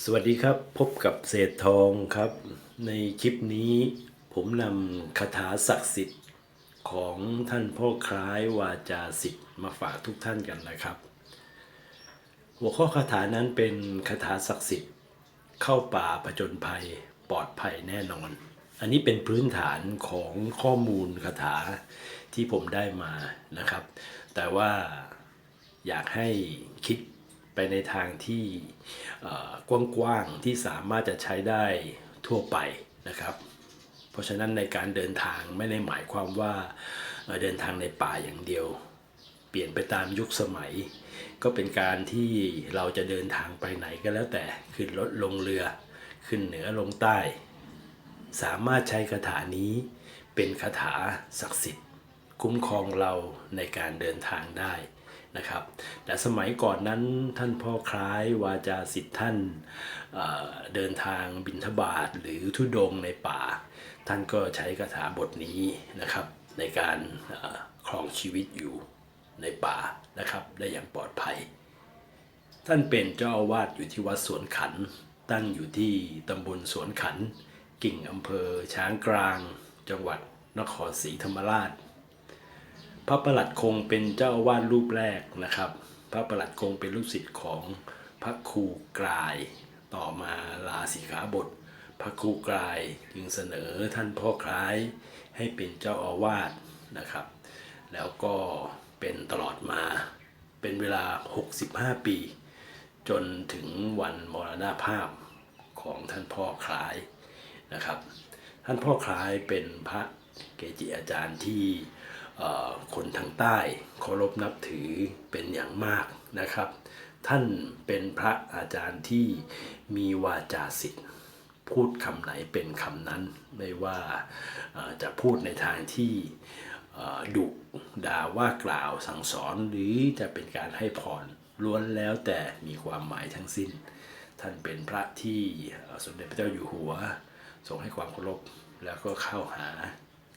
สวัสดีครับพบกับเศษทองครับ ในคลิปนี้ผมนำคาถาศักดิ์สิทธิ์ของท่านพ่อคล้ายวาจาสิทธิ์มาฝากทุกท่านกันนะครับ หัวข้อคาถานั้นเป็นคาถาศักดิ์สิทธิ์เข้าป่าผจญภัยปลอดภัยแน่นอน อันนี้เป็นพื้นฐานของข้อมูลคาถาที่ผมได้มานะครับ แต่ว่าอยากให้คิด ไปในทางที่กว้างๆที่สามารถจะใช้ได้ทั่วไปนะครับ เพราะฉะนั้นในการเดินทางไม่ได้หมายความว่าเดินทางในป่าอย่างเดียว เปลี่ยนไปตามยุคสมัย ก็เป็นการที่เราจะเดินทางไปไหนก็แล้วแต่ขึ้นรถลงเรือ ขึ้นเหนือลงใต้ สามารถใช้คาถานี้เป็นคาถาศักดิ์สิทธิ์ คุ้มครองเราในการเดินทางได้ นะครับ แต่สมัยก่อนนั้นท่านพ่อคล้ายวาจาสิทธิ์ท่านเเดินทางบินทบาทหรือทุดงในป่า ท่านก็ใช้คาถาบทนี้นะครับ ในการครองชีวิตอยู่ในป่านะครับได้อย่างปลอดภัย ท่านเป็นเจ้าอาวาสอยู่ที่วัดสวนขัน ตั้งอยู่ที่ตำบลสวนขัน กิ่งอำเภอช้างกลาง จังหวัดนครศรีธรรมราช พระประหลัดคงเป็นเจ้าอาวาสรูปแรกนะครับ พระประหลัดคงเป็นลูกศิษย์ของพระครูกลาย ต่อมาลาสิกขาบท พระครูกลายจึงเสนอท่านพ่อคล้ายให้เป็นเจ้าอาวาสนะครับ แล้วก็เป็นตลอดมาเป็นเวลา 65 ปี จนถึงวันมรณภาพของท่านพ่อคล้ายนะครับ ท่านพ่อคล้ายเป็นพระเกจิอาจารย์ที่ คนทางใต้เคารพนับถือเป็นอย่างมากนะครับ ท่านเป็นพระอาจารย์ที่มีวาจาสิทธิ์พูดคำไหนเป็นคำนั้น ไม่ว่าจะพูดในทางที่ดุด่าว่ากล่าวสั่งสอนหรือจะเป็นการให้พรล้วนแล้วแต่มีความหมายทั้งสิ้น ท่านเป็นพระที่สมเด็จพระเจ้าอยู่หัวทรงให้ความเคารพแล้วก็เข้าหา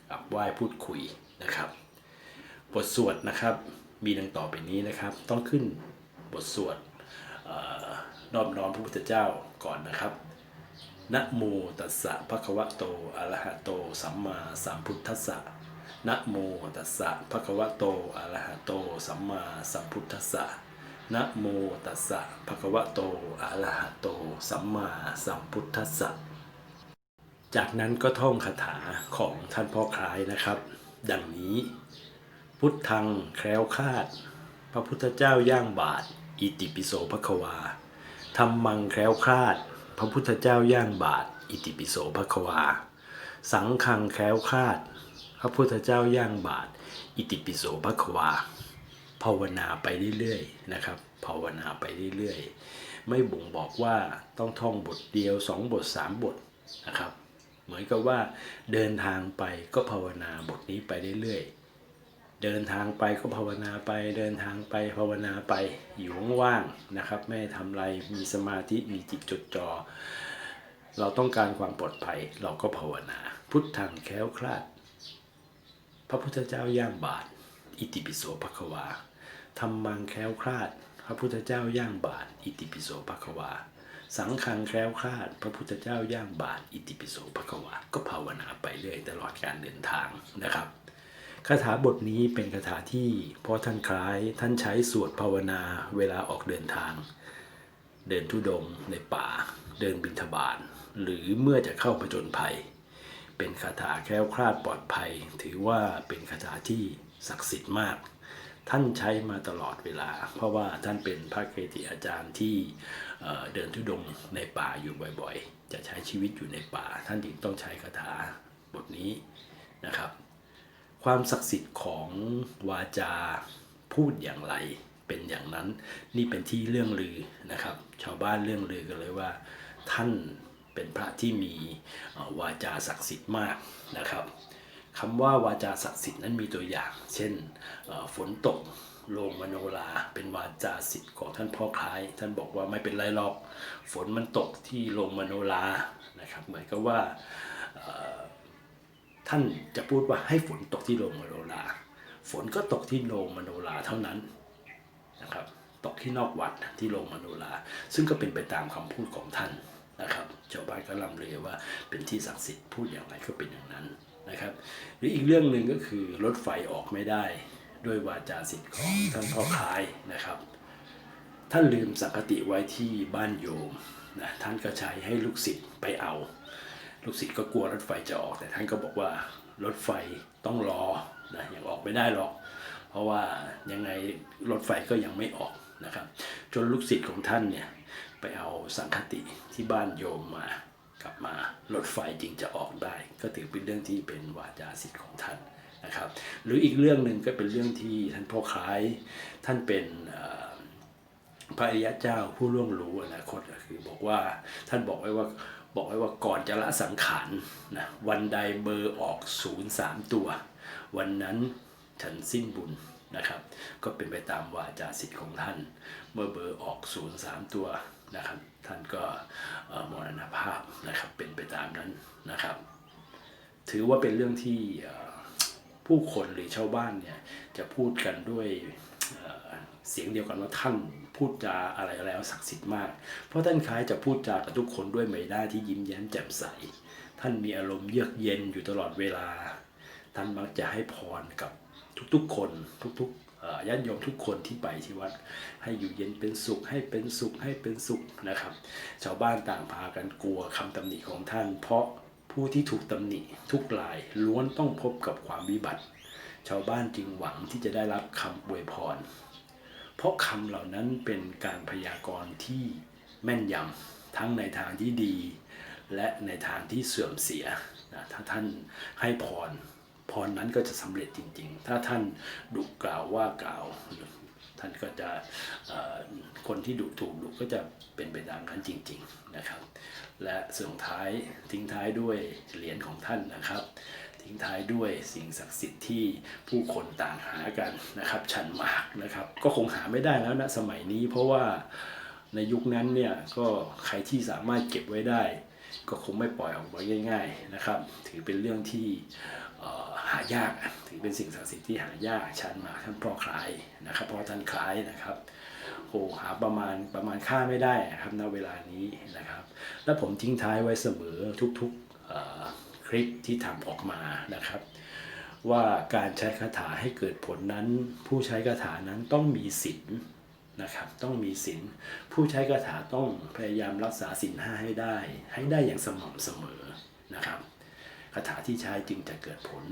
กับไหว้พูดคุยนะครับ บทสวดนะครับ มีดังต่อไปนี้นะครับ ต้องขึ้นบทสวดเออนอบน้อมพระพุทธเจ้าก่อนนะครับนะโมตัสสะภะคะวะโตอะระหะโต สัมมาสัมพุทธัสสะนะโมตัสสะภะคะวะโตอะระหะโต สัมมาสัมพุทธัสสะนะโมตัสสะภะคะวะโตอะระหะโต สัมมาสัมพุทธัสสะจากนั้นก็ท่องคาถาของท่านพ่อคล้ายนะครับ ดังนี้ พุทธังแคล้วคาด พระพุทธเจ้าย่างบาท อิติปิโสภควาธรรมังแคล้วคลาด พระพุทธเจ้าย่างบาท อิติปิโสภควา สังฆังแคล้วคลาด พระพุทธเจ้าย่างบาท อิติปิโสภควา ภาวนาไปเรื่อยๆนะครับ ภาวนาไปเรื่อยๆ ไม่บ่งบอกว่าต้องท่องบทเดียวสองบทสามบทนะครับ เหมือนกับว่าเดินทางไปก็ภาวนาบทนี้ไปเรื่อยๆ เดินทางไปก็ภาวนาไป เดินทางไปภาวนาไปอยู่ว่างๆนะครับ ไม่ทำอะไรมีสมาธิมีจิตจดจ่อเราต้องการความปลอดภัยเราก็ภาวนา พุทธังแคล้วคลาด พระพุทธเจ้าย่างบาท อิติปิโสภควาธรรมังแคล้วคลาด พระพุทธเจ้าย่างบาท อิติปิโสภควา สังฆังแคล้วคลาด พระพุทธเจ้าย่างบาท อิติปิโสภควา ก็ภาวนาไปเรื่อยตลอดการเดินทางนะครับ คาถาบทนี้เป็นคาถาที่พ่อท่านคล้ายท่านใช้สวดภาวนาเวลาออกเดินทาง เดินทุดงในป่า เดินบิณฑบาตหรือเมื่อจะเข้าผจญภัย เป็นคาถาแคล้วคลาดปลอดภัย ถือว่าเป็นคาถาที่ศักดิ์สิทธิ์มาก ท่านใช้มาตลอดเวลา เพราะว่าท่านเป็นพระเกจิอาจารย์ที่เดินทุดงในป่าอยู่บ่อยๆ จะใช้ชีวิตอยู่ในป่า ท่านจึงต้องใช้คาถาบทนี้นะครับ ความศักดิ์สิทธิ์ของวาจาพูดอย่างไรเป็นอย่างนั้น นี่เป็นที่เรื่องลือนะครับ ชาวบ้านเรื่องลือกันเลยว่า ท่านเป็นพระที่มีวาจาศักดิ์สิทธิ์มากนะครับคำว่าวาจาศักดิ์สิทธิ์นั้นมีตัวอย่าง เช่นฝนตกโลงมโนราเป็นวาจาสิทธิ์ของท่านพ่อคล้าย ท่านบอกว่าไม่เป็นไรหรอก ฝนมันตกที่โรงมโนรานะครับ เหมือนกับว่า ท่านจะพูดว่าให้ฝนตกที่โรงมโนราฝนก็ตกที่โรงมโนราเท่านั้นนะครับ ตกที่นอกวัดที่โรงมโนราซึ่งก็เป็นไปตามคำพูดของท่านนะครับชาวบ้านก็ลำเลยว่าเป็นที่ศักดิ์สิทธิ์พูดอย่างไรก็เป็นอย่างนั้นนะครับ หรืออีกเรื่องหนึ่งก็คือรถไฟออกไม่ได้ ด้วยวาจาสิทธิ์ของท่านพ่อค้ายนะครับ ท่านลืมสังกติไว้ที่บ้านโยมนะท่านก็ใช้ให้ลูกศิษย์ไปเอา ลูกศิษย์ก็กลัวรถไฟจะออก แต่ท่านก็บอกว่ารถไฟต้องรอนะยังออกไม่ได้หรอก เพราะว่ายังไงรถไฟก็ยังไม่ออกนะครับ จนลูกศิษย์ของท่านเนี่ยไปเอาสังคติที่บ้านโยมมากลับมารถไฟจึงจะออกได้ ก็ถือเป็นเรื่องที่เป็นวาจาสิทธิ์ของท่านนะครับ หรืออีกเรื่องหนึ่งก็เป็นเรื่องที่ท่านพ่อคล้ายท่านเป็นพระอริยเจ้าผู้ล่วงรู้อนาคตคือบอกว่าท่านบอกไว้ว่า บอกไว้ว่าก่อนจะละสังขารนะวันใดเบอร์ออกศูนย์สามตัว วันนั้นฉันสิ้นบุญนะครับ ก็เป็นไปตามวาจาสิทธิ์ของท่าน เมื่อเบอร์ออกศูนย์สามตัวนะครับ ท่านก็มรณภาพนะครับเป็นไปตามนั้นนะครับ ถือว่าเป็นเรื่องที่ผู้คนหรือชาวบ้านเนี่ยจะพูดกันด้วยเสียงเดียวกันว่าท่าน พูดจาอะไรแล้วศักดิ์สิทธิ์มาก เพราะท่านคล้ายจะพูดจากับทุกคนด้วยใบหน้าที่ยิ้มแย้มแจ่มใส ท่านมีอารมณ์เยือกเย็นอยู่ตลอดเวลา ท่านมักจะให้พรกับทุกๆคนทุกๆญาติโยมทุกคนที่ไปที่วัดให้อยู่เย็นเป็นสุขให้เป็นสุขให้เป็นสุขนะครับ ชาวบ้านต่างพากันกลัวคำตำหนิของท่าน เพราะผู้ที่ถูกตำหนิทุกรายล้วนต้องพบกับความวิบัติ ชาวบ้านจึงหวังที่จะได้รับคำอวยพร เพราะคำเหล่านั้นเป็นการพยากรณ์ที่แม่นยำทั้งในทางที่ดี และในทางที่เสื่อมเสียนะถ้าท่านให้พรพรนั้นก็จะสำเร็จจริง ๆ ถ้าท่านดุกล่าวว่ากล่าว ท่านก็จะคนที่ดุถูกดุก็จะเป็นไปตามนั้นจริง ๆนะครับ และส่งท้ายทิ้งท้ายด้วยเหรียญของท่านนะครับ ทิ้งท้ายด้วยสิ่งศักดิ์สิทธิ์ที่ผู้คนต่างหากันนะครับ ชันมากนะครับ ก็คงหาไม่ได้แล้วนะสมัยนี้ เพราะว่าในยุคนั้นเนี่ยก็ใครที่สามารถเก็บไว้ได้ ก็คงไม่ปล่อยออกมาง่าย ๆนะครับ ถือเป็นเรื่องที่หายากถือเป็นสิ่งศักดิ์สิทธิ์ที่หายากชันมากท่านพ่อคล้ายนะครับพราะท่านคล้ายนะครับโหหาประมาณประมาณค่าไม่ได้นะครับณเวลานี้นะครับ และผมทิ้งท้ายไว้เสมอทุกๆ คลิปที่ทำออกมานะครับ ว่าการใช้คาถาให้เกิดผลนั้น ผู้ใช้คาถานั้นต้องมีศีลนะครับต้องมีศีลผู้ใช้คาถาต้องพยายามรักษาศีลห้าให้ได้ ให้ได้อย่างสม่ำเสมอนะครับคาถาที่ใช้จึงจะเกิดผล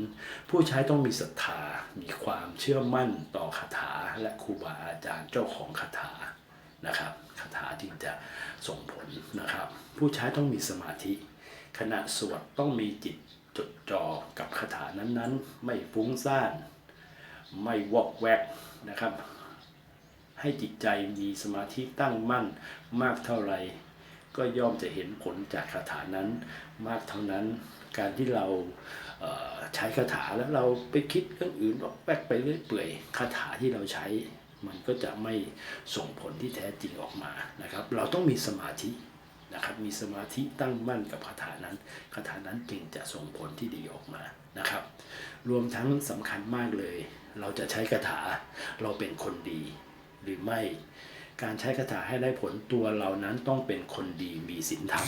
ผู้ใช้ต้องมีศรัทธา มีความเชื่อมั่นต่อคาถาและครูบาอาจารย์เจ้าของคาถานะครับคาถาจึงจะส่งผลนะครับ ผู้ใช้ต้องมีสมาธิ ขณะสวดต้องมีจิตจดจ่อกับคาถานั้นๆ ไม่ฟุ้งซ่าน ไม่วอกแวกนะครับ ให้จิตใจมีสมาธิตั้งมั่นมากเท่าไหร่ก็ย่อมจะเห็นผลจากคาถานั้นมากเท่านั้น การที่เราเใช้คาถาแล้วเราไปคิดเรื่องอื่นวอกแวกไปเรื่อยเปื่อยคาถาที่เราใช้ มันก็จะไม่ส่งผลที่แท้จริงออกมานะครับ เราต้องมีสมาธิ นะครับมีสมาธิตั้งมั่นกับคาถานั้นคาถานั้นจึงจะส่งผลที่ดีออกมานะครับ รวมทั้งสำคัญมากเลย เราจะใช้คาถาเราเป็นคนดีหรือไม่ การใช้คาถาให้ได้ผลตัวเรานั้นต้องเป็นคนดีมีศีลธรรม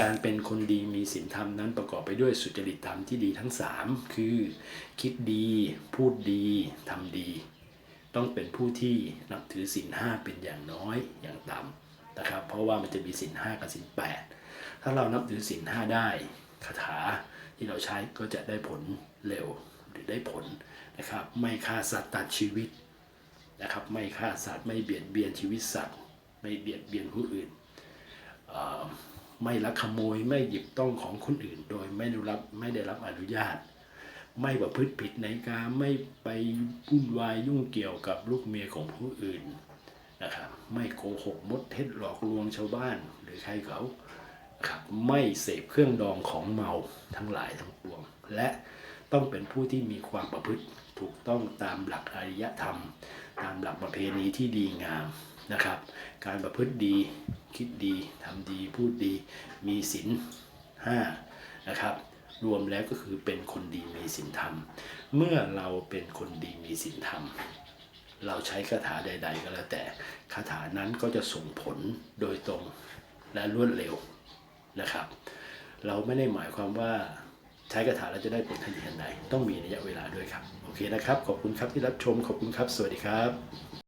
การเป็นคนดีมีศีลธรรมนั้นประกอบไปด้วยสุจริตธรรมที่ดีทั้งสามคือ คิดดี พูดดีทำดี ต้องเป็นผู้ที่นับถือศีลห้าเป็นอย่างน้อยอย่างต่ำ นะครับ เพราะว่ามันจะมีศีลห้ากับศีลแปดถ้าเรานับถือศีลห้าได้คาถาที่เราใช้ก็จะได้ผลเร็วหรือได้ผลนะครับ ไม่ฆ่าสัตว์ตัดชีวิตนะครับ ไม่ฆ่าสัตว์ไม่เบียดเบียนชีวิตสัตว์ ไม่เบียดเบียนผู้อื่นไม่ลักขโมยไม่หยิบต้องของคนอื่น โดยไม่ได้รับไม่ได้รับอนุญาต ไม่ประพฤติผิดในการไม่ไปวุ่นวายยุ่งเกี่ยวกับลูกเมียของผู้อื่น นะครับไม่โกหกมดเท็จหลอกลวงชาวบ้าน หรือใครเขาครับไม่เสพเครื่องดองของเมาทั้งหลายทั้งปวง และต้องเป็นผู้ที่มีความประพฤติถูกต้องตามหลักอริยธรรม ตามหลักประเพณีที่ดีงามนะครับ การประพฤติดีคิดดีทำดีพูดดีมีศีลห้านะครับรวมแล้วก็คือเป็นคนดีมีศีลธรรม เมื่อเราเป็นคนดีมีศีลธรรม เราใช้คาถาใด ๆ ก็แล้วแต่คาถานั้นก็จะส่งผลโดยตรงและรวดเร็วนะครับ เราไม่ได้หมายความว่าใช้คาถาแล้วจะได้ผลทันทีทันใดต้องมีระยะเวลาด้วยครับ โอเคนะครับ ขอบคุณครับที่รับชมขอบคุณครับ สวัสดีครับ